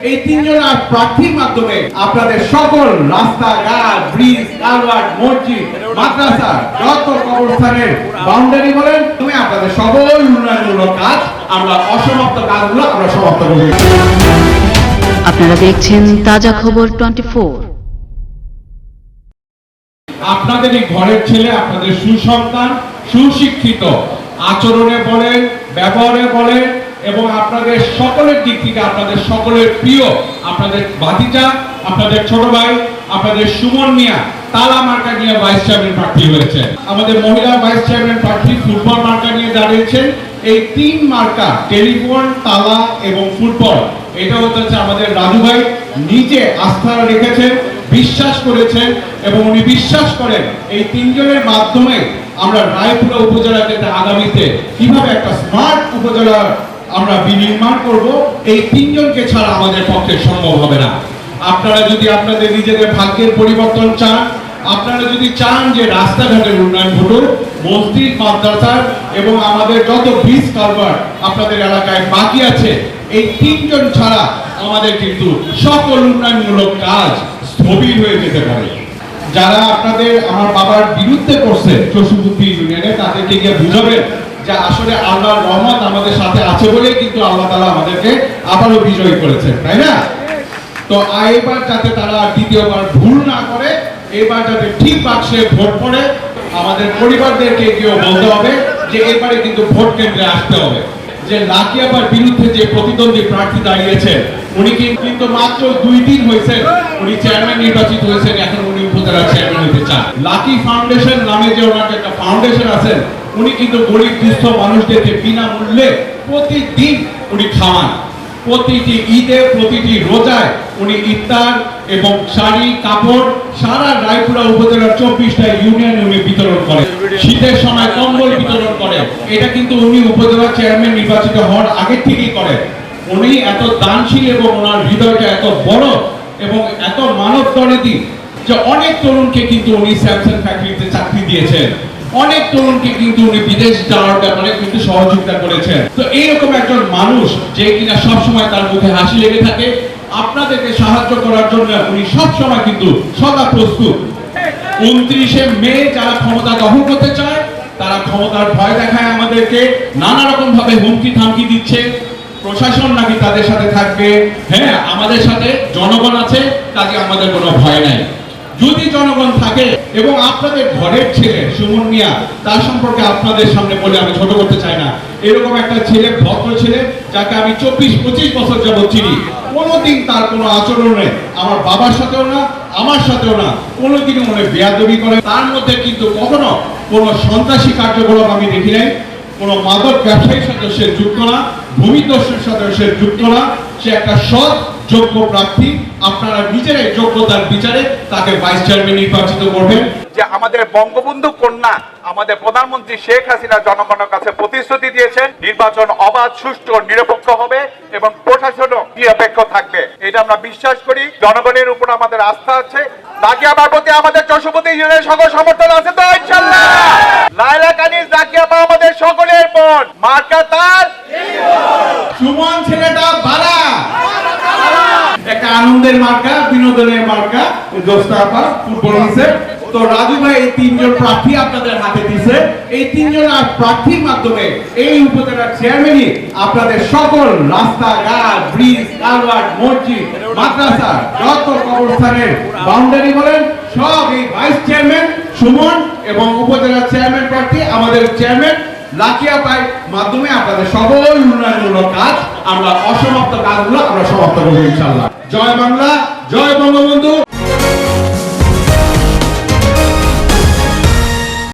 এই তিনজন আর প্রার্থীর মাধ্যমে আপনাদের সকল রাস্তাঘাট ব্রিজ কালভার্ট মসজিদ মাদ্রাসা যত কবরস্থানের বাউন্ডারি বলেন তুমি আপনাদের সকল উন্নয়নমূলক কাজ আমরা অসমাপ্ত কাজগুলো আমরা সমাপ্ত করি আপনারা দেখছেন তাজা খবর টোয়েন্টি আপনাদের এই ঘরের ছেলে আপনাদের সুসন্তান সুশিক্ষিত আচরণে বলেন ব্যবহারে বলেন এবং আপনাদের সকলের দিক থেকে আপনাদের সকলের প্রিয়, আপনাদের ভাতিজা, আপনাদের ছোট ভাই, আপনাদের সুমন মিয়া, তালা মার্কা নিয়ে ভাইস চেয়ারম্যান প্রার্থী হয়েছে আমাদের মহিলা ভাইস চেয়ারম্যান প্রার্থী ফুটবল মার্কা নিয়ে দাঁড়িয়েছেন। এই তিন মার্কা, টেলিফোন, তালা এবং ফুটবল এটা হচ্ছে আমাদের রাজু ভাই নিজে আস্থা রেখেছেন, বিশ্বাস করেছেন এবং উনি বিশ্বাস করেন এই তিনজনের মাধ্যমে আমরা রায়পুরা উপজেলাতে আগামীতে কীভাবে একটা স্মার্ট উপজেলা আমরা বিনির্মাণ করব, এই তিনজনকে ছাড়া আমাদের পক্ষে সম্ভব হবে না। আপনারা যদি আপনাদের নিজেদের ভাগ্যের পরিবর্তন চান, আপনারা যদি চান যে রাস্তাঘাটের উন্নয়ন ঘটুক, মসজিদ মাদ্রাসার এবং আমাদের যত ব্রিজ কারবার আপনাদের এলাকায় বাকি আছে, এই তিনজন ছাড়া আমাদের কিন্তু সকল উন্নয়নমূলক কাজ স্থবির হয়ে যেতে পারে। যারা আপনাদের আমার বাবার বিরুদ্ধে করছে চশুবুদ্ধি ইউনিয়নে, তাদেরকে গিয়ে বুঝাবেন যে আসলে আল্লাহর রহমত আমাদের সাথে আছে বলেই কিন্তু আল্লাহ তালা আমাদেরকে আবারও বিজয়ী করেছেন, তাই না? তো এবার যাতে তারা দ্বিতীয়বার ভুল না করে, এবার যাতে ঠিক বাক্সে ভোট পড়ে, আমাদের পরিবারদেরকে গিয়েও বলতে হবে যে এবারে কিন্তু ভোট কেন্দ্রে আসতে হবে। যে লাকিয়াবার বিরুদ্ধে যে প্রতিদ্বন্দ্বী প্রার্থী দাঁড়িয়েছে, উনি কিন্তু মাত্র দুই দিন হয়েছে উনি চেয়ারম্যান নির্বাচিত হয়েছেন, এখন উনি উপজেলা চেয়ারম্যান হতে চান। লাকি ফাউন্ডেশন নামে যে ওনার একটা ফাউন্ডেশন আছে উনি কিন্তু গরিব, দুস্থ মানুষদেরকে বিনামূল্যে প্রতিদিন উনি খাওয়ান। প্রতিটি ঈদে, প্রতিটি রোজায় উনি ইফতার এবং শাড়ি, কাপড় সারা রায়পুরা উপজেলার চব্বিশটা ইউনিয়নে উনি বিতরণ করেন। শীতের সময় কম্বল বিতরণ করেন। এটা কিন্তু উনি উপজেলা চেয়ারম্যান নির্বাচিত হওয়ার আগে থেকেই করেন। উনি এত দানশীল এবং ওনার হৃদয়টা এত বড় এবং এত মানব দরদি যে অনেক তরুণকে কিন্তু উনি স্যামসাং ফ্যাক্টরিতে চাকরি দিয়েছেন। অনেক তরুণকে কিন্তু উনি বিদেশ যাওয়ার ব্যাপারে কিন্তু সহযোগিতা করেছেন। তো এইরকম একজন মানুষ যে কিনা সবসময় তার মুখে হাসি লেগে থাকে, আপনাদেরকে সাহায্য করার জন্য উনি সবসময় কিন্তু সদা প্রস্তুত। উনত্রিশে মে যারা ক্ষমতা দখল করতে চায়, তারা ক্ষমতার ভয় দেখায় আমাদেরকে, নানা রকম ভাবে হুমকি থামকি দিচ্ছে। প্রশাসন নাকি তাদের সাথে থাকবে? হ্যাঁ আমাদের সাথে জনগণ আছে, কাজে আমাদের কোনো ভয় নাই। যদি জনগণ থাকে এবং আপনাদের ঘরের ছেলে সুমন মিয়া, তার সম্পর্কে আপনাদের সামনে বলে আমি ছোট করতে চাই না। এরকম একটা ছেলে, ভদ্র ছেলে, যাকে আমি চব্বিশ, পঁচিশ বছর যাবত চিনি। কোনোদিন তার কোনো আচরণ আমার বাবার সাথেও না, আমার সাথেও না। কোনোদিনও মনে বেয়াদবি করে। তার মধ্যে কিন্তু কখনো কোনো সন্ত্রাসী কার্যকলাপ আমি দেখি নাই। কোনো মাদক ব্যবসায়ীর সাথে সে যুক্ত না ভূমিদস্যুর সাথে সে যুক্ত না। সে একটা সৎ যোগ্য প্রার্থী আপনারা নিজেরাই যোগ্যতার বিচারে তাকে ভাইস চেয়ারম্যান নির্বাচিত করবেন। যে আমাদের বঙ্গবন্ধু কন্যা আমাদের প্রধানমন্ত্রী শেখ হাসিনা জনগণের কাছে প্রতিশ্রুতি দিয়েছেন নির্বাচন অবাধ সুষ্ঠু নিরপেক্ষ হবে এবং প্রশাসনও নিরপেক্ষ থাকবে। এটা আমরা বিশ্বাস করি জনগণের উপর আমাদের আস্থা আছে। দাকিয়াবার প্রতি আমাদের চশুপতি ইউনিয়নের সকল সমর্থন আছে তো ইনশাল্লাহ লাইলা আমাদের সকলের বোন মার্কা তার? সুমন ছেলেটা আনন্দের মার্কা, বিনোদনের মার্কা দোস্তাপা ফুটবল হিসেবে তো রাজু ভাই, এই তিনজন প্রার্থী আপনাদের হাতে দিছে। এই তিনজন আর প্রার্থীর মাধ্যমে এই উপজেলার চেয়ারম্যানই আপনাদের সকল রাস্তাঘাট ব্রিজ কালভার্ট মসজিদ, মাদ্রাসা, যত কবরস্থানের বাউন্ডারি বলেন, সব এই ভাইস চেয়ারম্যান সুমন এবং উপজেলার চেয়ারম্যান প্রার্থী, আমাদের চেয়ারম্যান লাকিয়া পাই মাধ্যমে আপনাদের সকল উন্নয়নমূলক কাজ, আমরা অসমাপ্ত কাজগুলো আমরা সমাপ্ত করব ইনশাল্লাহ জয় বাংলা, জয় বঙ্গবন্ধু।